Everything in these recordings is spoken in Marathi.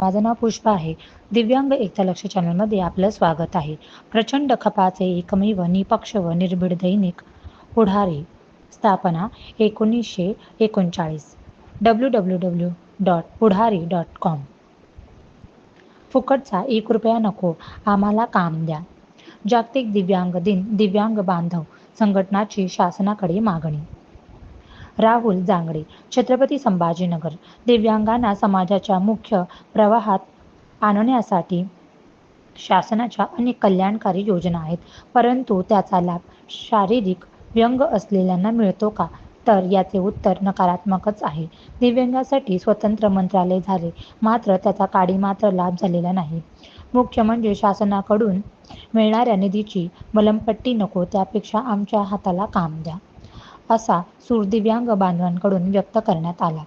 माझं नाव पुष्पा आहे. दिव्यांग एकता लक्ष चॅनलमध्ये आपलं स्वागत आहे. प्रचंड खपाचे एकमेव निपक्ष व निर्भीड दैनिक पुढारी स्थापना एकोणीसशे एकोणचाळीस. W W W dot Pudhari dot com फुकटचा एक रुपया नको आम्हाला काम द्या. जागतिक दिव्यांग दिन दिव्यांग बांधव संघटनाची शासनाकडे मागणी. राहुल जांगडे छत्रपती संभाजीनगर. दिव्यांगांना समाजाच्या मुख्य प्रवाहात आणण्यासाठी शासनाच्या अनेक कल्याणकारी योजना आहेत. परंतु त्याचा लाभ शारीरिक व्यंग असलेल्यांना मिळतो का? तर याचे उत्तर नकारात्मकच आहे. दिव्यांगासाठी स्वतंत्र मंत्रालय झाले मात्र त्याचा काडी मात्र लाभ झालेला नाही. मुख्य म्हणजे शासनाकडून मिळणाऱ्या निधीची मलमपट्टी नको त्यापेक्षा आमच्या हाताला काम द्या. असा सूर दिव्यांग बांधवांकडून व्यक्त करण्यात आला.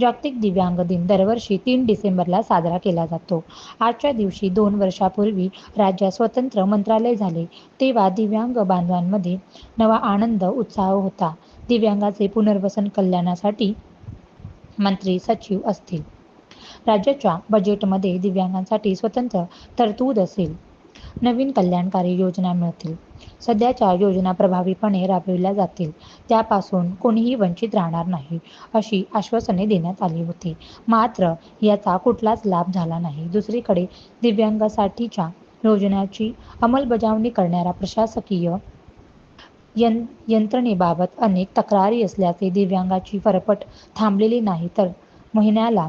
जागतिक दिव्यांग दिन दरवर्षी तीन डिसेंबरला साजरा केला जातो. आजच्या दिवशी दोन वर्षापूर्वी राज्यात स्वतंत्र मंत्रालय झाले. तेव्हा दिव्यांग बांधवांमध्ये नवा आनंद उत्साह होता. दिव्यांगाचे पुनर्वसन कल्याणासाठी मंत्री सचिव असतील. राज्याच्या बजेटमध्ये दिव्यांगांसाठी स्वतंत्र तरतूद असेल. नवीन कल्याणकारी योजना मिळतील. सध्याच्या योजना प्रभावीपणे राबविल्या जातील. त्यापासून कोणीही वंचित राहणार नाही अशी आश्वासने देण्यात आली होती. मात्र याचा कुठलाच लाभ झाला नाही. दुसरीकडे दिव्यांगासाठीच्या योजनेची अंमलबजावणी करणाऱ्या प्रशासकीय यं यंत्रणेबाबत अनेक तक्रारी असल्याचे दिव्यांगाची फरफट थांबलेली नाही. तर महिन्याला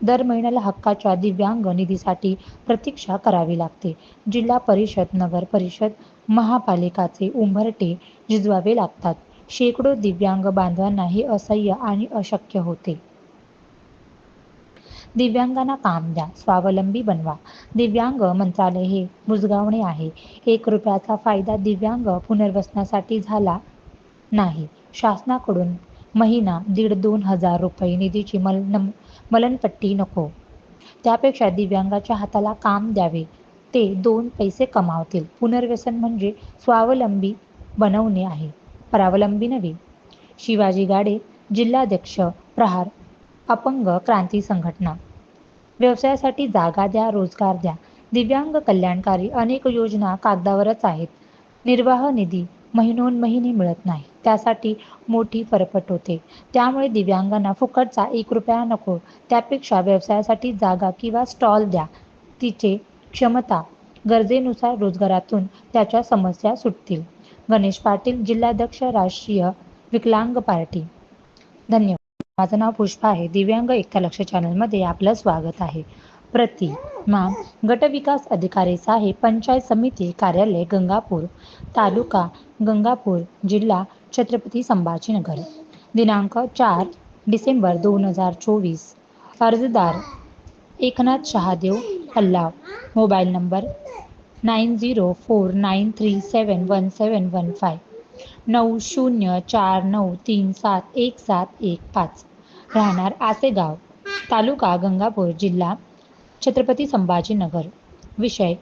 दर महिन्याला हक्काच्या दिव्यांग निधीसाठी प्रतीक्षा करावी लागते. जिल्हा परिषद नगर परिषद महापालिकाचे उंबरटे झिजवावे लागतात. शेकडो दिव्यांग बांधवांना हे असह्य आणि अशक्य होते. दिव्यांगांना काम द्या स्वावलंबी बनवा. दिव्यांग मंत्रालय हे बुजगावणे आहे. एक रुपयाचा फायदा दिव्यांग पुनर्वसनासाठी झाला नाही. शासनाकडून महिना दीड दोन हजार रुपये निधीची मल मलनपट्टी नको. त्यापेक्षा दिव्यांगाच्या हाताला काम द्यावे. ते दोन पैसे कमावतील. पुनर्व्यसन म्हणजे स्वावलंबी बनवणे आहे. परावलंबी नव्हे. शिवाजी गाडे जिल्हाध्यक्ष प्रहार अपंग क्रांती संघटना. व्यवसायासाठी जागा द्या रोजगार द्या. दिव्यांग कल्याणकारी अनेक योजना कागदावरच आहेत. निर्वाह निधी महिनोन महिने मिळत नाही. त्यासाठी मोठी फरफट होते. त्यामुळे दिव्यांगांना फुकटचा एक रुपया नको. त्यापेक्षा व्यवसायासाठी जागा किंवा स्टॉल द्या. तिचे क्षमता गरजेनुसार रोजगारातून त्याच्या समस्या सुटतील. गणेश पाटील जिल्हाध्यक्ष राष्ट्रीय विकलांग पार्टी. धन्यवाद. माझं नाव पुष्पा आहे. दिव्यांग एकता लक्ष चॅनलमध्ये आपलं स्वागत आहे. प्रति मा गटविकास अधिकारी साहेब पंचायत समिती कार्यालय गंगापूर तालुका गंगापूर जिल्हा छत्रपती संभाजीनगर. दिनांक चार डिसेंबर दोन हजार चोवीस. अर्जदार Eknath Shahadev Hallav mobile number nine zero four nine three seven one seven one five नऊ शून्य चार नऊ तीन सात एक सात एक पाच. राहणार आसेगाव तालुका गंगापूर जिल्हा छत्रपती संभाजीनगर. विषय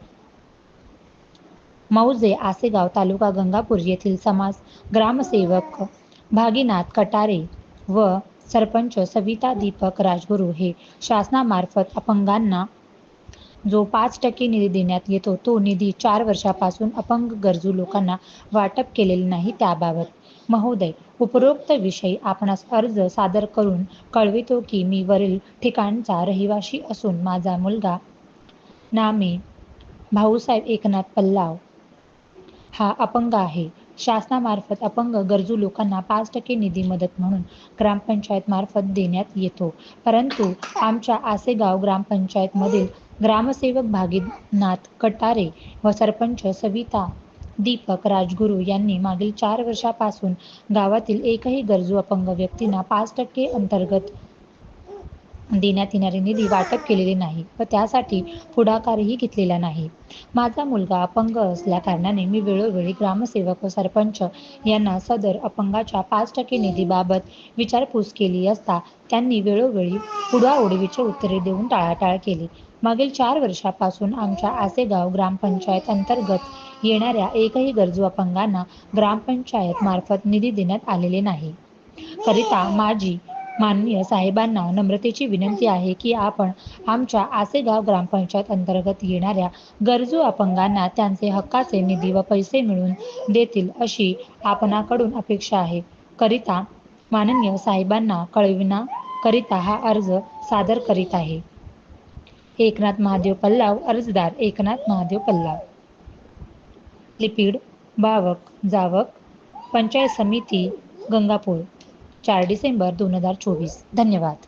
मौजे आसेगाव तालुका गंगापूर येथील समाज ग्रामसेवक भागीनाथ कटारे व सरपंच सविता दीपक राजगुरू हे शासनामार्फत अपंगांना जो पाच टक्के निधी देण्यात येतो तो निधी चार वर्षापासून अपंग गरजू लोकांना वाटप केलेले नाही. त्याबाबत महोदय उपरोक्त विषयी आपणास अर्ज सादर करून कळवितो की मी वरील ठिकाणचा रहिवाशी असून माझा मुलगा नामे भाऊसाहेब एकनाथ पल्लाव हा अपंग आहे. शासनामार्फत अपंग गरजू लोकांना पाच टक्के निधी मदत म्हणून ग्रामपंचायत मार्फत देण्यात येतो. परंतु आमच्या आसेगाव ग्रामपंचायतमधील ग्रामसेवक भागीनाथ कटारे व सरपंच सविता दीपक राजगुरू यांनी मागील चार वर्षापासून गावातील एकही गरजू अपंग व्यक्तींना पाच टक्के अंतर्गत देण्यात येणारी निधी वाटप केलेली नाही व त्यासाठी पुढाकारही घेतलेला नाही. माझा मुलगा अपंग असल्या कारणाने मी वेळोवेळी ग्रामसेवक व सरपंच यांना सदर अपंगाच्या पाच टक्के निधीबाबत विचारपूस केली असता त्यांनी वेळोवेळी उडवाउडवीची उत्तरे देऊन टाळाटाळ केली. मागील चार वर्षापासून आमच्या आसेगाव ग्रामपंचायत अंतर्गत येणाऱ्या एकही गरजू अपंगांना ग्रामपंचायत मार्फत निधी देण्यात आलेले नाही. करिता माझी माननीय साहेबांना नम्रतेची विनंती आहे की आपण आमच्या आसेगाव ग्रामपंचायत अंतर्गत येणाऱ्या गरजू अपंगांना त्यांचे हक्काचे निधी व पैसे मिळून देतील अशी आपणाकडून अपेक्षा आहे. करिता माननीय साहेबांना कळविना करिता हा अर्ज सादर करीत आहे. एकनाथ महादेव पल्लाव अर्जदार एकनाथ महादेव पल्लाव. लिपिड बावक जावक पंचायत समिती गंगापूर. चार डिसेंबर दोन हजार चोवीस. धन्यवाद.